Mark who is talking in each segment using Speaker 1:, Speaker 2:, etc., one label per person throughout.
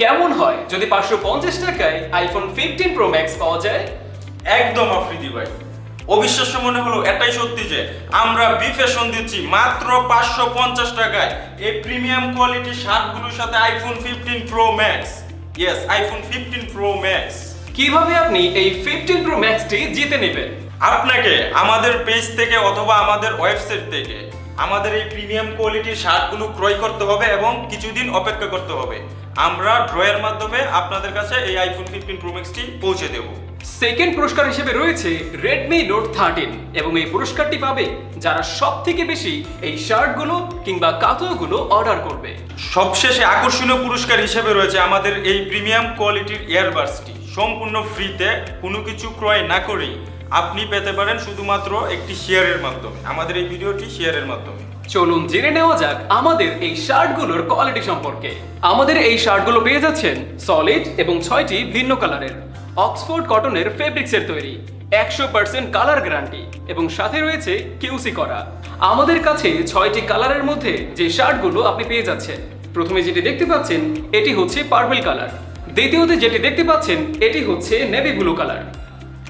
Speaker 1: কেমন হয়? যদি পাঁচশো পঞ্চাশ টাকায় আইফোন ফিফটিন প্রো ম্যাক্স পাওয়া যায়?
Speaker 2: একদম আফ্রিদি ভাই। অবিশ্বাস্য মনে হলো এটাই সত্যি যে আমরা বি ফ্যাশন দিচ্ছি মাত্র পাঁচশো পঞ্চাশ টাকায়। এই প্রিমিয়াম কোয়ালিটি শার্টগুলোর সাথে iPhone fifteen Pro Max yes iPhone fifteen Pro Max
Speaker 1: কীভাবে আপনি এই ফিফটিন প্রো ম্যাক্সটি জিতে নেবেন?
Speaker 2: আপনাকে আমাদের পেজ থেকে অথবা আমাদের ওয়েবসাইট থেকে আমাদের এই প্রিমিয়াম কোয়ালিটির শার্টগুলো ক্রয় করতে হবে এবং কিছুদিন অপেক্ষা করতে হবে। আমরা ড্রয়ের মাধ্যমে আপনাদের কাছে এই আইফোন ফিফটিন প্রো ম্যাক্সটি পৌঁছে দেবো।
Speaker 1: সেকেন্ড পুরস্কার হিসেবে রয়েছে রেডমি নোট থার্টিন এবং এই পুরস্কারটি পাবে যারা সব থেকে বেশি এই শার্টগুলো কিংবা কাতোগুলো অর্ডার করবে।
Speaker 2: সবশেষে আকর্ষণীয় পুরস্কার হিসেবে রয়েছে আমাদের এই প্রিমিয়াম কোয়ালিটির ইয়ারবাডসটি সম্পূর্ণ ফ্রিতে কোনো কিছু ক্রয় না করেই আপনি পেতে পারেন শুধুমাত্র একটি শেয়ারের মাধ্যমে। আমাদের এই ভিডিওটি শেয়ারের মাধ্যমে।
Speaker 1: চলুন জেনে নেওয়া যাক আমাদের এই শার্টগুলোর কোয়ালিটি সম্পর্কে। আমাদের এই শার্টগুলো পেয়ে যাচ্ছেন সলিড এবং ছয়টি ভিন্ন কালারের। অক্সফোর্ড কটনের ফেব্রিক্সের তৈরি। একশো পার্সেন্ট কালার গ্যারান্টি এবং সাথে রয়েছে কিউসি করা। আমাদের কাছে ছয়টি কালারের মধ্যে যে শার্টগুলো আপনি পেয়ে যাচ্ছেন। প্রথমে যেটি দেখতে পাচ্ছেন, এটি হচ্ছে পার্পল কালার। দ্বিতীয়তে যেটি দেখতে পাচ্ছেন, এটি হচ্ছে নেভি ব্লু কালার।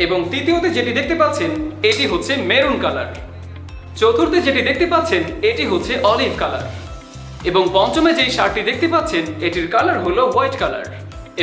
Speaker 1: এবং তৃতীয়তে যেটি দেখতে পাচ্ছেন, এটি হচ্ছে মেরুন কালার। চতুর্থে যেটি দেখতে পাচ্ছেন, এটি হচ্ছে অলিভ কালার। এবং পঞ্চমে যেই শার্টটি দেখতে পাচ্ছেন, এটির কালার হলো হোয়াইট কালার।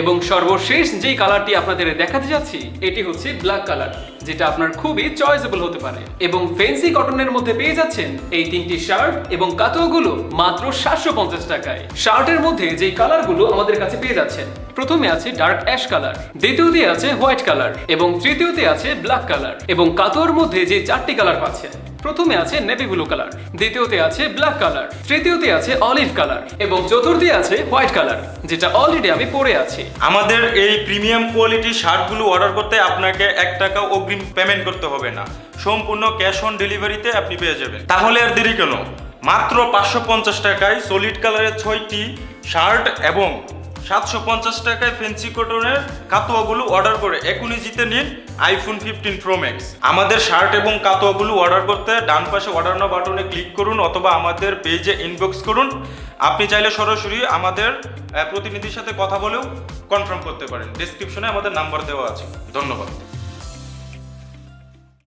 Speaker 1: এবং সর্বশেষ যেই কালারটি আপনাদের দেখাতে যাচ্ছি, এটি হচ্ছে ব্ল্যাক কালার, যেটা আপনার খুবই চয়েসেবল হতে পারে। এবং ফেন্সি কটনের মধ্যে পেয়ে যাচ্ছেন এই তিনটি শার্ট এবং কাতোগুলো মাত্র সাতশো পঞ্চাশ টাকায়। শার্টের মধ্যে যেই কালারগুলো আমাদের কাছে পেয়ে যাচ্ছেন প্রথমে আছে ডার্ক অ্যাশ কালার দ্বিতীয়তে আছে হোয়াইট কালার এবং তৃতীয়তে আছে ব্ল্যাক কালার এবং কাতোর মধ্যে যে চারটি কালার পাচ্ছেন, প্রথমে আছে নেভি ব্লু কালার দ্বিতীয়তে আছে ব্ল্যাক কালার তৃতীয়তে আছে অলিভ কালার এবং চতুর্থে আছে হোয়াইট কালার যেটা অলরেডি আমি পরে আছি।
Speaker 2: আমাদের এই প্রিমিয়াম কোয়ালিটির শার্টগুলো অর্ডার করতে আপনাকে এক টাকা অগ্রিম পেমেন্ট করতে হবে না। সম্পূর্ণ ক্যাশ অন ডেলিভারিতে আপনি পেয়ে যাবেন। তাহলে আর দেরি কেন? মাত্র পাঁচশো পঞ্চাশ টাকায় সলিড কালারের ছয়টি শার্ট এবং সাতশো পঞ্চাশ টাকায় ফেন্সি কটনের কাতোয়াগুলো অর্ডার করে এখনই জিতে নিন আইফোন ফিফটিন প্রো ম্যাক্স। আমাদের শার্ট এবং কাতোয়াগুলো অর্ডার করতে ডান পাশে অর্ডার নাও বাটনে ক্লিক করুন অথবা আমাদের পেজে ইনবক্স করুন। আপনি চাইলে সরাসরি আমাদের প্রতিনিধির সাথে কথা বলেও কনফার্ম করতে পারেন। ডিসক্রিপশনে আমাদের নাম্বার দেওয়া আছে। ধন্যবাদ।